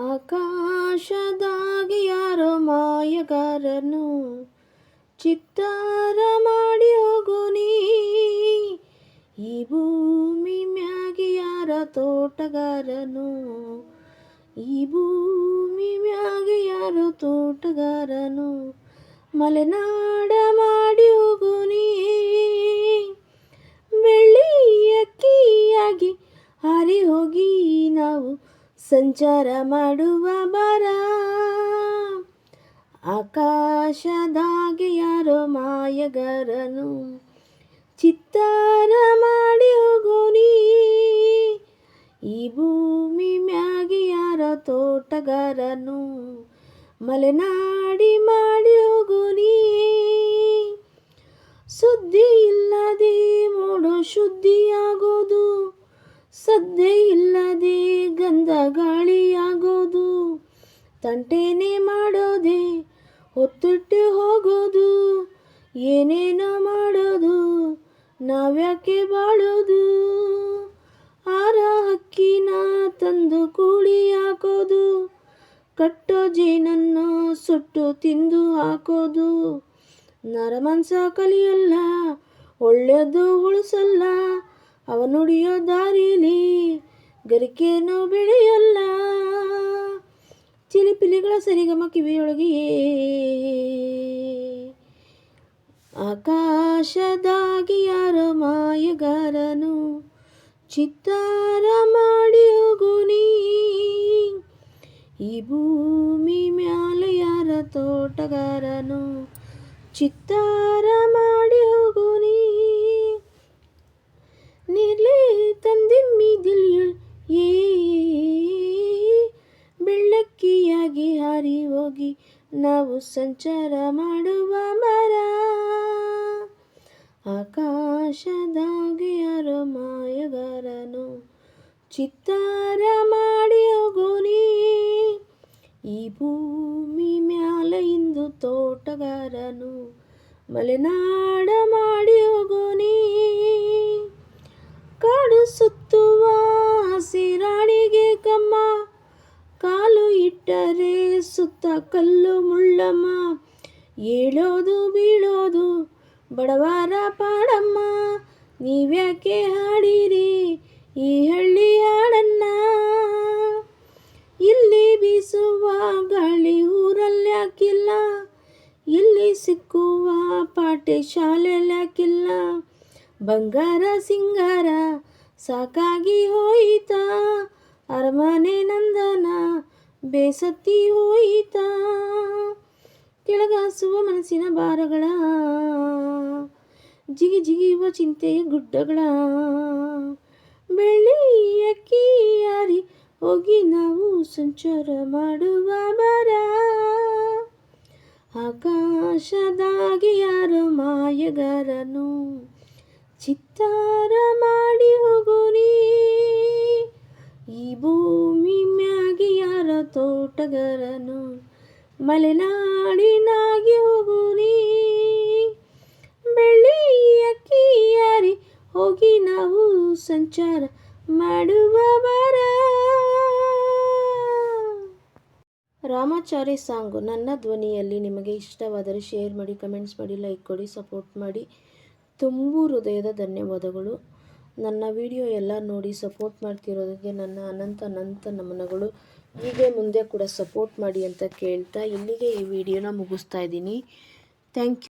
ಆಕಾಶದಾಗೆ ಯಾರೋ ಮಾಯಗಾರನು, ಚಿತ್ತಾರ ಮಾಡಿ ಹೋಗು ನೀ. ಈ ಭೂಮಿ ಮ್ಯಾಗಿ ಯಾರ ತೋಟಗಾರನು, ಈ ಭೂಮಿ ಮ್ಯಾಗಿ ಯಾರೋ ತೋಟಗಾರನು. ಮಲೆನಾಡ ಮಾಡಿ ಸಂಚಾರ ಮಾಡುವ ಬರ ಆಕಾಶದಾಗೆ ಯಾರೋ ಮಾಯಗರನು. ಚಿತ್ತಾರ ಮಾಡಿ ಹೋಗೋನಿ ಈ ಭೂಮಿ ಮ್ಯಾಗೆ ಯಾರೋ ತೋಟಗಾರನು. ಮಲೆನಾಡಿ ಮಾಡಿ ಹೋಗೋನಿ ಸುದ್ದಿ ಇಲ್ಲದೆ ತಂಟೆನೇ ಮಾಡೋದೆ, ಹೊತ್ತಿಟ್ಟು ಹೋಗೋದು, ಏನೇನೋ ಮಾಡೋದು, ನಾವ್ಯಾಕೆ ಬಾಳೋದು? ಆರ ಹಕ್ಕಿನ ತಂದು ಕೂಡಿ ಹಾಕೋದು, ಕಟ್ಟೋ ಜೇನನ್ನು ಸುಟ್ಟು ತಿಂದು ಹಾಕೋದು. ನರಮನ್ಸ ಕಲಿಯಲ್ಲ ಒಳ್ಳೆಯದು ಉಳಿಸಲ್ಲ ಅವನುಡಿಯೋ ದಾರಿಲಿ ಗರಿಕೆನೂ ಬೆಳೆಯಲ್ಲ. ಚಿಲಿಪಿಲಿಗಳ ಸರಿಗಮ ಕಿವಿಯೊಳಗೆ ಆಕಾಶದಾಗಿ ಯಾರ ಮಾಯಗಾರನು? ಚಿತ್ತಾರ ಮಾಡಿ ಹೋಗು ನೀ. ಈ ಭೂಮಿ ಮ್ಯಾಲ ಯಾರ ತೋಟಗಾರನು? ಚಿತ್ತಾರ ನಾವು ಸಂಚಾರ ಮಾಡುವ ಮರ. ಆಕಾಶದಾಗೆ ಯಾರೋ ಮಾಯಗಾರನು, ಚಿತ್ತಾರ ಮಾಡಿ ಹೋಗೋನಿ. ಈ ಭೂಮಿ ಮ್ಯಾಲ ಇಂದು ತೋಟಗಾರನು, ಮಲೆನಾಡ ಮಾಡಿ ಹೋಗೋನಿ. ಕಾಡು ಸುತ್ತುವ ಹಸಿರಾಣಿಗೆ ಕಾಲು ಇಟ್ಟರೆ ಸುತ್ತ ಕಲ್ಲು ಮುಳ್ಳಮ್ಮ. ಏಳೋದು ಬೀಳೋದು ಬಡವಾರ ಪಾಡಮ್ಮ. ನೀವ್ಯಾಕೆ ಹಾಡಿರಿ ಈ ಹಳ್ಳಿ ಹಾಡನ್ನ? ಇಲ್ಲಿ ಬೀಸುವ ಗಾಳಿ ಊರಲ್ಲಿ ಯಾಕಿಲ್ಲ ಇಲ್ಲಿ ಸಿಕ್ಕುವ ಪಾಠ ಶಾಲೆಯಲ್ಲಾಕಿಲ್ಲ ಬಂಗಾರ ಸಿಂಗಾರ ಸಾಕಾಗಿ ಹೋಯಿತಾ. ಅರಮನೆ ನಂದನ ಬೇಸತ್ತಿ ಹೋಯಿತ. ಕೆಳಗಾಸುವ ಮನಸ್ಸಿನ ಭಾರಗಳ. ಜಿಗಿ ಜಿಗಿಯುವ ಚಿಂತೆಯ ಗುಡ್ಡಗಳ. ಬೆಳ್ಳಿ ಅಕ್ಕಿಯಾರಿ ಹೋಗಿ ನಾವು ಸಂಚಾರ ಮಾಡುವ ಬರ. ಆಕಾಶದಾಗೆ ಯಾರು ಮಾಯಗಾರನು? ಚಿತ್ತಾರ ಮಾಡಿ ತೋಟಗಾರನು, ಮಲೆನಾಡಿನಾಗಿ ಹೋಗು ನೀ. ಬೆಳ್ಳಿಯ ಕೀಯಾರಿ ಹೋಗಿ ನಾವು ಸಂಚಾರ ಮಾಡುವ ಬರ ರಾಮಾಚಾರಿ ಸಾಂಗು, ನನ್ನ ಧ್ವನಿಯಲ್ಲಿ ನಿಮಗೆ ಇಷ್ಟವಾದರೆ ಶೇರ್ ಮಾಡಿ, ಕಮೆಂಟ್ಸ್ ಮಾಡಿ, ಲೈಕ್ ಕೊಡಿ, ಸಪೋರ್ಟ್ ಮಾಡಿ. ತುಂಬು ಹೃದಯದ ಧನ್ಯವಾದಗಳು. ನನ್ನ ವಿಡಿಯೋ ಎಲ್ಲ ನೋಡಿ ಸಪೋರ್ಟ್ ಮಾಡ್ತಿರೋದಕ್ಕೆ ನನ್ನ ಅನಂತ ಅನಂತ ನಮನಗಳು. ಹೀಗೆ ಮುಂದೆ ಕೂಡ ಸಪೋರ್ಟ್ ಮಾಡಿ ಅಂತ ಕೇಳ್ತಾ ಇಲ್ಲಿಗೆ ಈ ವಿಡಿಯೋನ ಮುಗಿಸ್ತಾ ಇದ್ದೀನಿ. Thank you